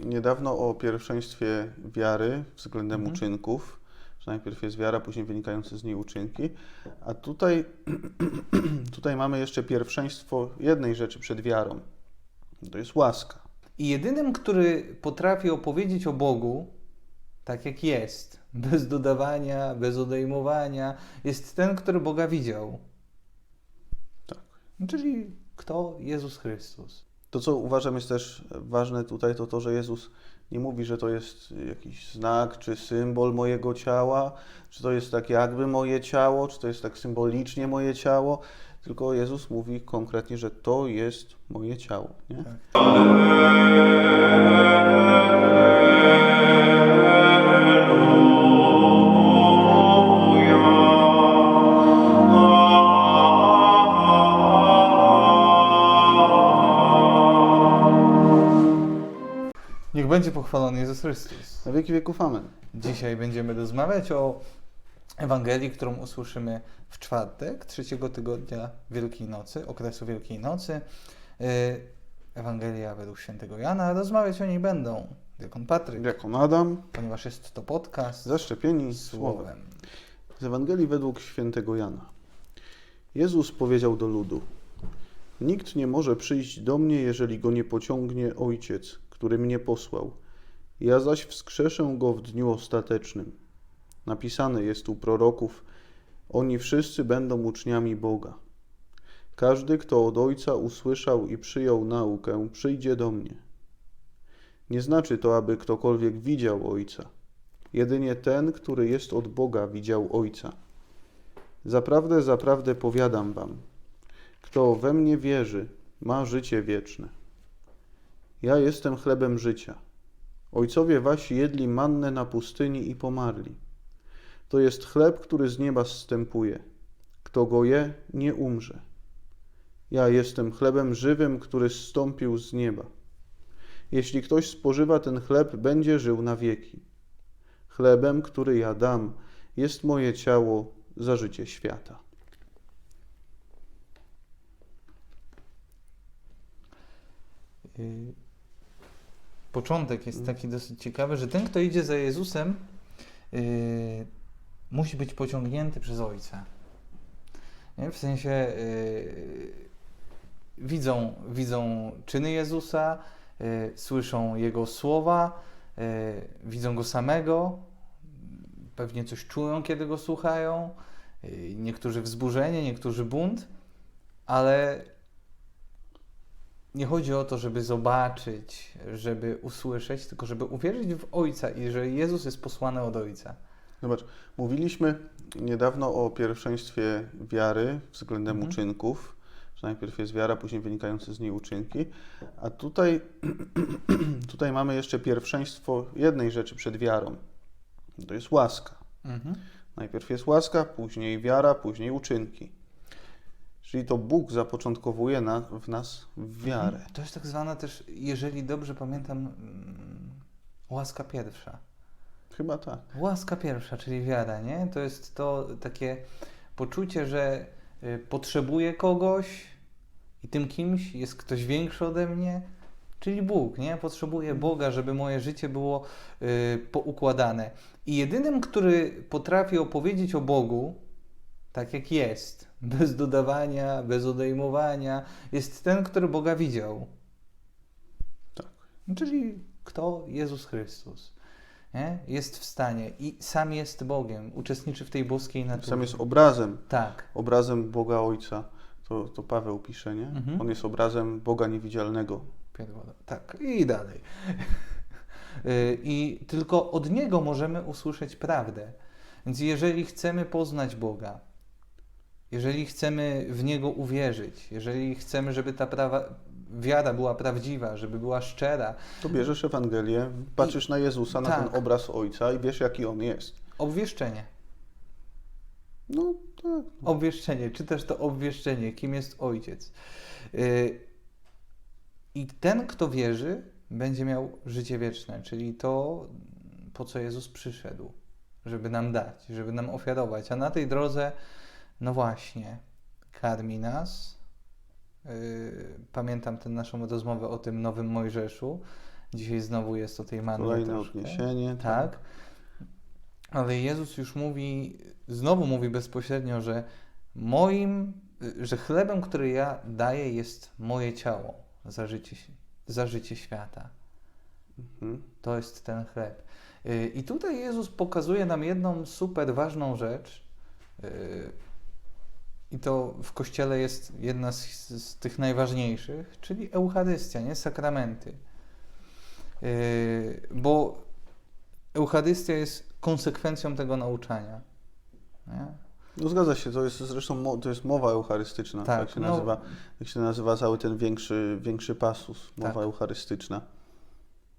niedawno o pierwszeństwie wiary względem Mhm. uczynków, że najpierw jest wiara, później wynikające z niej uczynki, a tutaj, tutaj mamy jeszcze pierwszeństwo jednej rzeczy przed wiarą. To jest łaska. I jedynym, który potrafi opowiedzieć o Bogu tak jak jest, bez dodawania, bez odejmowania, jest ten, który Boga widział. Tak. Czyli kto? Jezus Chrystus. To, co uważam jest też ważne tutaj, to to, że Jezus nie mówi, że to jest jakiś znak czy symbol mojego ciała, czy to jest tak jakby moje ciało, czy to jest tak symbolicznie moje ciało, tylko Jezus mówi konkretnie, że to jest moje ciało. Nie? Niech pochwalony Jezus Chrystus. Na wieki wieków amen. Dzisiaj będziemy rozmawiać o Ewangelii, którą usłyszymy w czwartek, trzeciego tygodnia Wielkiej Nocy, okresu Wielkiej Nocy. Yy, Ewangelia według świętego Jana. Rozmawiać o niej będą diakon Patryk, Jako Adam, ponieważ jest to podcast zaszczepieni słowem. Z Ewangelii według świętego Jana. Jezus powiedział do ludu: Nikt nie może przyjść do mnie, jeżeli go nie pociągnie Ojciec, który mnie posłał. Ja zaś wskrzeszę go w dniu ostatecznym. Napisane jest u proroków: Oni wszyscy będą uczniami Boga. Każdy, kto od Ojca usłyszał i przyjął naukę, przyjdzie do mnie. Nie znaczy to, aby ktokolwiek widział Ojca. Jedynie ten, który jest od Boga, widział Ojca. Zaprawdę, zaprawdę powiadam wam, kto we mnie wierzy, ma życie wieczne. Ja jestem chlebem życia. Ojcowie wasi jedli mannę na pustyni i pomarli. To jest chleb, który z nieba zstępuje. Kto go je, nie umrze. Ja jestem chlebem żywym, który zstąpił z nieba. Jeśli ktoś spożywa ten chleb, będzie żył na wieki. Chlebem, który ja dam, jest moje ciało za życie świata. Początek jest taki dosyć ciekawy, że ten, kto idzie za Jezusem, yy, musi być pociągnięty przez Ojca. Nie? W sensie yy, widzą, widzą czyny Jezusa, yy, słyszą Jego słowa, yy, widzą Go samego, pewnie coś czują, kiedy Go słuchają, yy, niektórzy wzburzenie, niektórzy bunt, ale nie chodzi o to, żeby zobaczyć, żeby usłyszeć, tylko żeby uwierzyć w Ojca i że Jezus jest posłany od Ojca. Zobacz, mówiliśmy niedawno o pierwszeństwie wiary względem Mhm. uczynków, że najpierw jest wiara, później wynikające z niej uczynki, a tutaj, tutaj mamy jeszcze pierwszeństwo jednej rzeczy przed wiarą. To jest łaska. Mhm. Najpierw jest łaska, później wiara, później uczynki. Czyli to Bóg zapoczątkowuje na, w nas wiarę. To jest tak zwana też, jeżeli dobrze pamiętam, mm, łaska pierwsza. Chyba tak. Łaska pierwsza, czyli wiara, nie? To jest to takie poczucie, że y, potrzebuję kogoś i tym kimś jest ktoś większy ode mnie, czyli Bóg, nie? Potrzebuję Boga, żeby moje życie było y, poukładane. I jedynym, który potrafi opowiedzieć o Bogu tak jak jest, bez dodawania, bez odejmowania, jest ten, który Boga widział. Tak. Czyli kto? Jezus Chrystus. Nie? Jest w stanie i sam jest Bogiem, uczestniczy w tej boskiej naturze. Sam jest obrazem, Tak. obrazem Boga Ojca. To, to Paweł pisze, nie? Mhm. On jest obrazem Boga niewidzialnego. Tak, i dalej. I tylko od Niego możemy usłyszeć prawdę. Więc jeżeli chcemy poznać Boga, jeżeli chcemy w Niego uwierzyć, jeżeli chcemy, żeby ta prawa, wiara była prawdziwa, żeby była szczera, To bierzesz Ewangelię, patrzysz na Jezusa, na tak. ten obraz Ojca i wiesz, jaki On jest. obwieszczenie. No tak. Obwieszczenie, czy też to obwieszczenie, kim jest Ojciec. Y, I ten, kto wierzy, będzie miał życie wieczne, czyli to, po co Jezus przyszedł, żeby nam dać, żeby nam ofiarować. A na tej drodze, no właśnie, karmi nas. Y, Pamiętam tę naszą rozmowę o tym nowym Mojżeszu. Dzisiaj znowu jest o tej manny Kolejne troszkę. odniesienie. Tak. Ale Jezus już mówi, znowu mówi bezpośrednio, że moim, że chlebem, który ja daję, jest moje ciało za życie, za życie świata. Mhm. To jest ten chleb. Y, I tutaj Jezus pokazuje nam jedną super ważną rzecz. I to w Kościele jest jedna z, z tych najważniejszych, czyli Eucharystia, nie? Sakramenty. Y, Bo Eucharystia jest konsekwencją tego nauczania. Nie? No zgadza się, to jest zresztą to jest mowa eucharystyczna, Tak, tak, się no- nazywa, jak się nazywa cały ten większy, większy pasus, mowa Tak. eucharystyczna.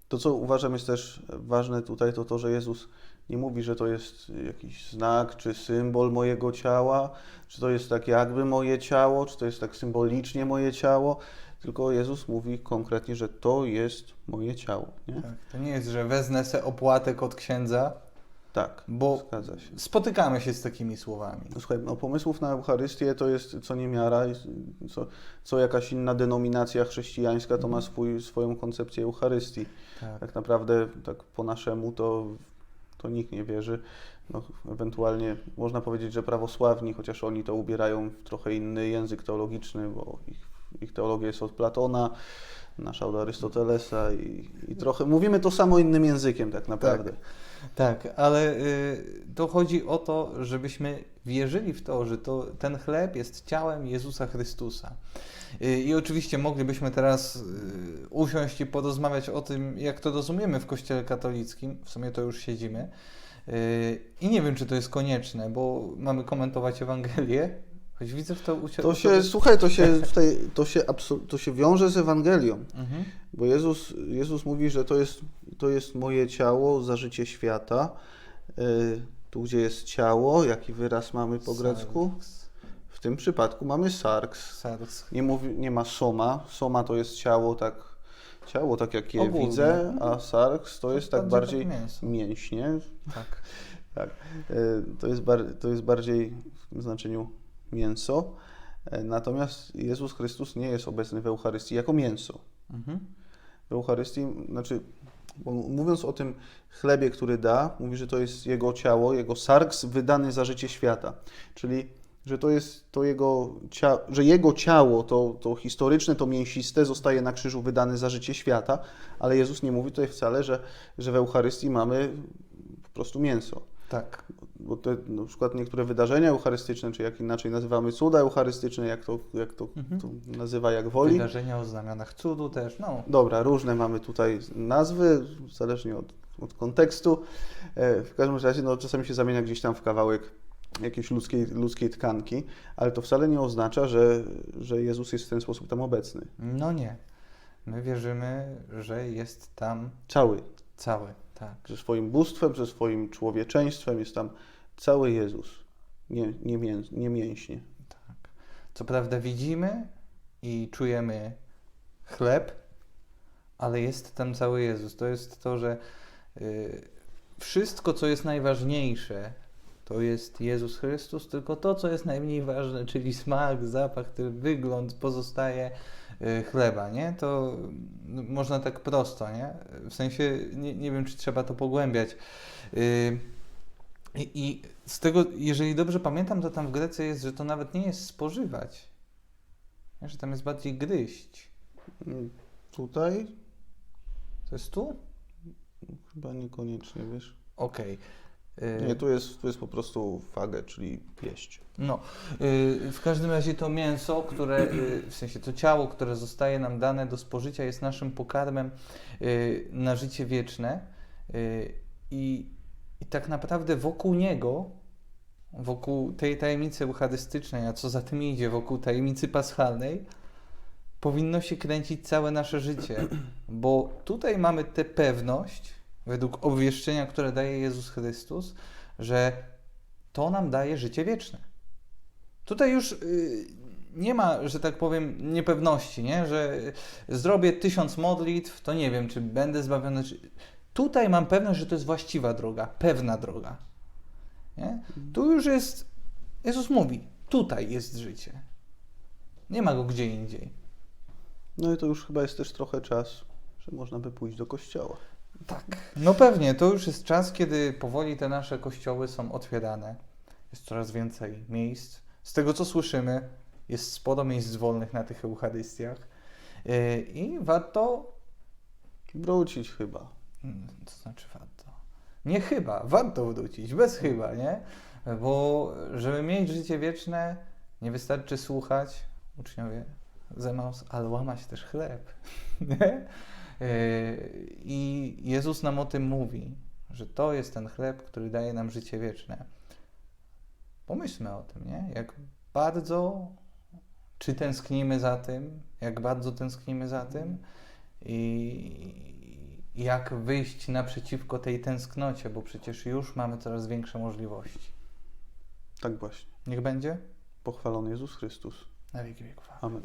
To, co uważam jest też ważne tutaj, to to, że Jezus nie mówi, że to jest jakiś znak czy symbol mojego ciała, czy to jest tak jakby moje ciało, czy to jest tak symbolicznie moje ciało, tylko Jezus mówi konkretnie, że to jest moje ciało. Nie? Tak. To nie jest, że wezmę se opłatek od księdza, Tak, bo zgadza się. spotykamy się z takimi słowami. No Słuchaj, no pomysłów na Eucharystię to jest co niemiara, co, co jakaś inna denominacja chrześcijańska to ma swój, swoją koncepcję Eucharystii. Tak. Tak naprawdę, tak po naszemu to, to nikt nie wierzy. No, ewentualnie można powiedzieć, że prawosławni, chociaż oni to ubierają w trochę inny język teologiczny, bo ich, ich teologia jest od Platona, nasza od Arystotelesa i, i trochę mówimy to samo innym językiem tak naprawdę. Tak, ale y, to chodzi o to, żebyśmy wierzyli w to, że to, ten chleb jest ciałem Jezusa Chrystusa. Y, I oczywiście moglibyśmy teraz y, usiąść i porozmawiać o tym, jak to rozumiemy w Kościele katolickim. W sumie to już siedzimy. Y, I nie wiem, czy to jest konieczne, bo mamy komentować Ewangelię, choć widzę w to uciek. To się, słuchaj, to się, tej, to, się absol- to się wiąże z Ewangelią. Mhm. Bo Jezus, Jezus mówi, że to jest, to jest moje ciało za życie świata. Y, Tu, gdzie jest ciało, jaki wyraz mamy po grecku? Sarx. W tym przypadku mamy sarx. Sarx. Nie, mówi, nie ma soma. Soma to jest ciało tak, ciało tak jak je Ogólnie. widzę, a sarx to jest tak bardziej mięśnie. Tak. Tak. Y, To jest, bar, to jest bardziej w znaczeniu mięso. Y, Natomiast Jezus Chrystus nie jest obecny w Eucharystii jako mięso. Mhm. w Eucharystii, znaczy, mówiąc o tym chlebie, który da, mówi, że to jest jego ciało, jego sarks wydany za życie świata. Czyli, że to jest to jego, cia- że jego ciało, to, to historyczne, to mięsiste, zostaje na krzyżu wydane za życie świata, ale Jezus nie mówi tutaj wcale, że, że w Eucharystii mamy po prostu mięso. Tak. Bo te na przykład niektóre wydarzenia eucharystyczne, czy jak inaczej nazywamy cuda eucharystyczne, jak to, jak to, Mhm. to nazywa jak woli. Wydarzenia o znamionach cudu też, no. Dobra, różne mamy tutaj nazwy, zależnie od, od kontekstu. E, W każdym razie no, czasami się zamienia gdzieś tam w kawałek jakiejś ludzkiej, ludzkiej tkanki, ale to wcale nie oznacza, że, że Jezus jest w ten sposób tam obecny. No nie. My wierzymy, że jest tam Cały. cały. Tak. Ze swoim bóstwem, ze swoim człowieczeństwem jest tam cały Jezus, nie, nie, mię, nie mięśnie. tak. Co prawda widzimy i czujemy chleb, ale jest tam cały Jezus. To jest to, że y, wszystko, co jest najważniejsze, to jest Jezus Chrystus, tylko to, co jest najmniej ważne, czyli smak, zapach, ten wygląd, pozostaje chleba, nie? To no, można tak prosto, nie? W sensie, nie, nie wiem, czy trzeba to pogłębiać. Y, I, I z tego, jeżeli dobrze pamiętam, to tam w Grece jest, że to nawet nie jest spożywać, nie? że tam jest bardziej gryźć. Mm, Tutaj To jest tu? chyba niekoniecznie, wiesz. Okej. Y, Nie, tu jest, tu jest po prostu fagę, czyli pieść. No, y, w każdym razie to mięso, które, y, w sensie to ciało, które zostaje nam dane do spożycia, jest naszym pokarmem y, na życie wieczne. Y, I, I tak naprawdę wokół niego, wokół tej tajemnicy eucharystycznej, a co za tym idzie, wokół tajemnicy paschalnej, powinno się kręcić całe nasze życie. Bo tutaj mamy tę pewność, według obwieszczenia, które daje Jezus Chrystus, że to nam daje życie wieczne. Tutaj już y, nie ma, że tak powiem, niepewności, nie? że zrobię tysiąc modlitw, to nie wiem, czy będę zbawiony. Czy... Tutaj mam pewność, że to jest właściwa droga, pewna droga. Nie? Tu już jest, Jezus mówi, tutaj jest życie. Nie ma go gdzie indziej. No i to już chyba jest też trochę czas, że można by pójść do kościoła. Tak. No pewnie, to już jest czas, kiedy powoli te nasze kościoły są otwierane. Jest coraz więcej miejsc. Z tego co słyszymy, jest sporo miejsc wolnych na tych Eucharystiach. Yy, I warto Wrócić chyba. Mm, To znaczy warto. Nie chyba, warto wrócić, bez chyba, nie? Bo żeby mieć życie wieczne, nie wystarczy słuchać, uczniowie z Emaus, ale łamać też chleb. Nie? Yy, I Jezus nam o tym mówi, że to jest ten chleb, który daje nam życie wieczne. Pomyślmy o tym, nie? Jak bardzo, czy tęsknimy za tym, jak bardzo tęsknimy za tym i jak wyjść naprzeciwko tej tęsknocie, bo przecież już mamy coraz większe możliwości. Tak właśnie. Niech będzie Pochwalony Jezus Chrystus. na wieki wieków. Amen.